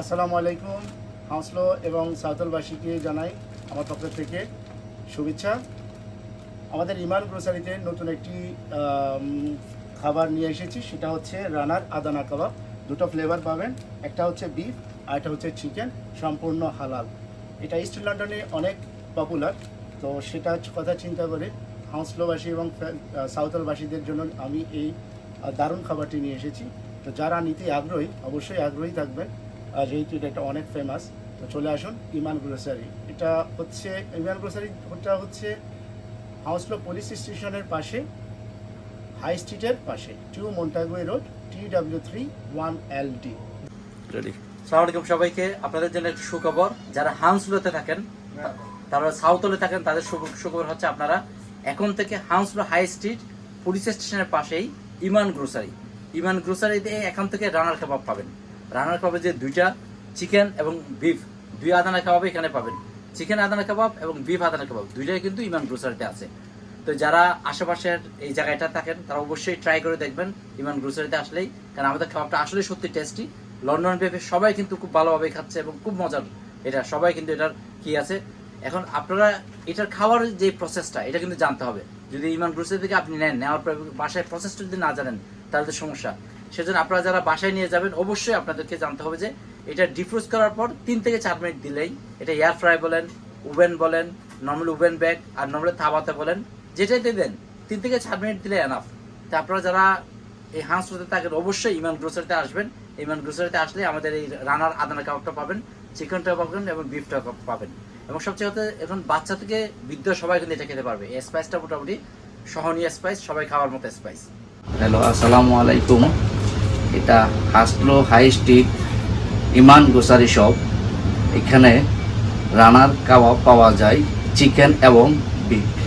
আসসালামু আলাইকুম হাউসলো এবং সাঁওতালবাসীকে জানাই আমার পক্ষ থেকে শুভেচ্ছা। আমাদের ইমান গ্রোসারিতে নতুন একটি খাবার নিয়ে এসেছি, সেটা হচ্ছে রানার আদানা কাবাব। দুটো ফ্লেভার পাবেন, একটা হচ্ছে বিফ আর একটা হচ্ছে চিকেন, সম্পূর্ণ হালাল। এটা ইস্ট লন্ডনে অনেক পপুলার তো সেটা কথা চিন্তা করে হাউসলোবাসী এবং সাঁওতালবাসীদের জন্য আমি এই দারুণ খাবারটি নিয়ে এসেছি। তো যারা নিতে আগ্রহী, অবশ্যই আগ্রহী থাকবেন। যেহেতু এটা একটা অনেক ফেমাস তো চলে আসুন ইমান গ্রোসারি। এটা হচ্ছে ইমান গ্রোসারি ওটা হচ্ছে হাউসলো পুলিশ স্টেশনের পাশে হাই স্ট্রিটের পাশে to Montague road T W three one L D সালাম আলাইকুম সবাইকে। আপনাদের জন্য একটু সুখবর। যারা হাউসলোতে থাকেন তারা সাউথলে থাকেন তাদের সুখবর হচ্ছে আপনারা এখন থেকে হাউসলো হাই স্ট্রিট পুলিশ স্টেশনের পাশেই ইমান গ্রোসারি। ইমান গ্রোসারিতে এখন থেকে রানার কাবাব পাবেন। রানার কাবাবে যে দুইটা চিকেন এবং বিফ, দুই আদানা কাবাব এখানে পাবেন। চিকেন আদানা কাবাব এবং বিফ আদানা কাবাব দুইটাই কিন্তু ইমান গ্রোসারিতে আছে। তো যারা আশেপাশের এই জায়গাটা থাকেন, তারা অবশ্যই ট্রাই করে দেখবেন ইমান গ্রোসারিতে আসলেই, কারণ আমাদের খাবারটা আসলে সত্যি টেস্টি লন্ডন পেপে সবাই কিন্তু খুব ভালোভাবে খাচ্ছে এবং খুব মজার। এটা সবাই কিন্তু এটার কি আছে? এখন আপনারা এটার খাওয়ার যে প্রসেসটা এটা কিন্তু জানতে হবে। যদি ইমান গ্রোসারি থেকে আপনি নেন, নেওয়ার পর বাসায় প্রসেসটা যদি না জানেন, তাহলে তো সমস্যা। সেজন্য আপনারা যারা বাসায় নিয়ে যাবেন, অবশ্যই আপনাদেরকে জানতে হবে যে এটা ডিফ্রোজ করার পর তিন থেকে চার মিনিট দিলেই এটা এয়ার ফ্রাই বলেন ওভেন বলেন নর্মাল ওভেন ব্যাগ আর নর্মাল তাওয়াতে বলেন, যেটাই দেন, তিন থেকে চার মিনিট দিলে এনাফ তা আপনারা যারা এই হাঁসতে থাকেন, অবশ্যই ইমান গ্রোসারিতে আসবেন। ইমান গ্রোসারিতে আসলে আমাদের এই রানার আদানা কাবাবটা পাবেন চিকেনটা পাবেন এবং বিফটা পাবেন। এবং সবচেয়ে কথা, এখন বাচ্চা থেকে বৃদ্ধ সবাই কিন্তু এটা খেতে পারবে। স্পাইসটা মোটামুটি সহনীয় স্পাইস সবাই খাওয়ার মতো স্পাইস হ্যালো আসসালামু আলাইকুম। এটা Hounslow high street Iman grocery shop এখানে রানার কাবাব পাওয়া যায়, চিকেন এবং বিফ